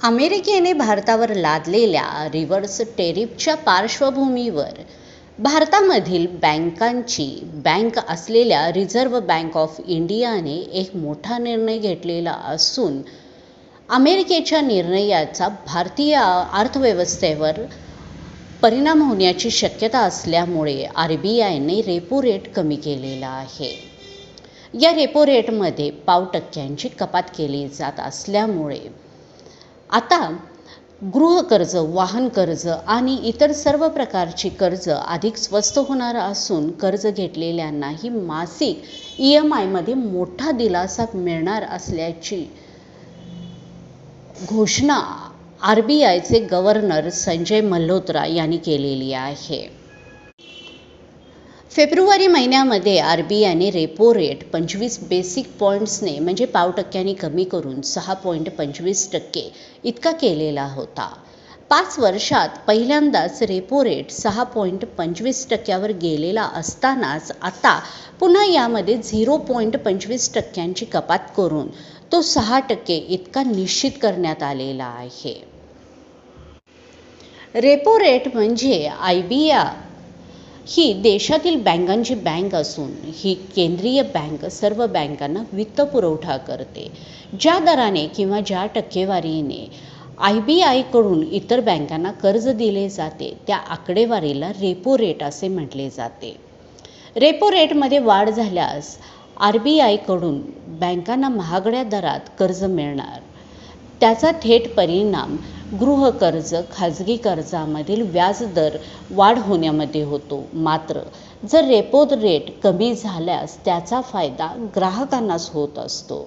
अमेरिकेने भारतावर लादलेल्या रिव्हर्स टेरिफच्या पार्श्वभूमीवर भारतामधील बँकांची बँक असलेल्या रिझर्व्ह बँक ऑफ इंडियाने एक मोठा निर्णय घेतलेला असून अमेरिकेच्या निर्णयाचा भारतीय अर्थव्यवस्थेवर परिणाम होण्याची शक्यता असल्यामुळे आर बी आयने रेपो रेट कमी केलेला आहे. या रेपो रेटमध्ये पाव टक्क्यांची कपात केली जात असल्यामुळे आता गृहकर्ज वाहन कर्ज आणि इतर सर्व प्रकारची कर्ज अधिक स्वस्त होणार असून कर्ज घेतलेल्यांनाही मासिक ई एम आयमध्ये मोठा दिलासा मिळणार असल्याची घोषणा आर बी आयचे गव्हर्नर संजय मल्होत्रा यांनी केलेली आहे. फेब्रुवारी महिन्यामध्ये आर बी आयने रेपो रेट पंचवीस बेसिक पॉईंट्सने म्हणजे पाव टक्क्यांनी कमी करून सहा पॉईंट पंचवीस टक्के इतका केलेला होता. पाच वर्षात पहिल्यांदाच रेपो रेट सहा पॉईंट पंचवीस टक्क्यावर गेलेला असतानाच आता पुन्हा यामध्ये झिरो पॉईंट पंचवीस टक्क्यांची कपात करून तो सहा टक्के इतका निश्चित करण्यात आलेला आहे. रेपो रेट म्हणजे आय बी आय ही देशातील बँकांची बँक असून ही केंद्रीय बँक सर्व बँकांना वित्तपुरवठा करते. ज्या दराने किंवा ज्या टक्केवारीने आय बी आयकडून इतर बँकांना कर्ज दिले जाते त्या आकडेवारीला रेपो रेट असे म्हटले जाते. रेपो रेटमध्ये वाढ झाल्यास आर बी आयकडून बँकांना महागड्या दरात कर्ज मिळणार. त्याचा थेट परिणाम गृहकर्ज खाजगी कर्जामधील व्याजदर वाढ होण्यामध्ये होतो. मात्र जर रेपो रेट कमी झाल्यास त्याचा फायदा ग्राहकांनाच होत असतो.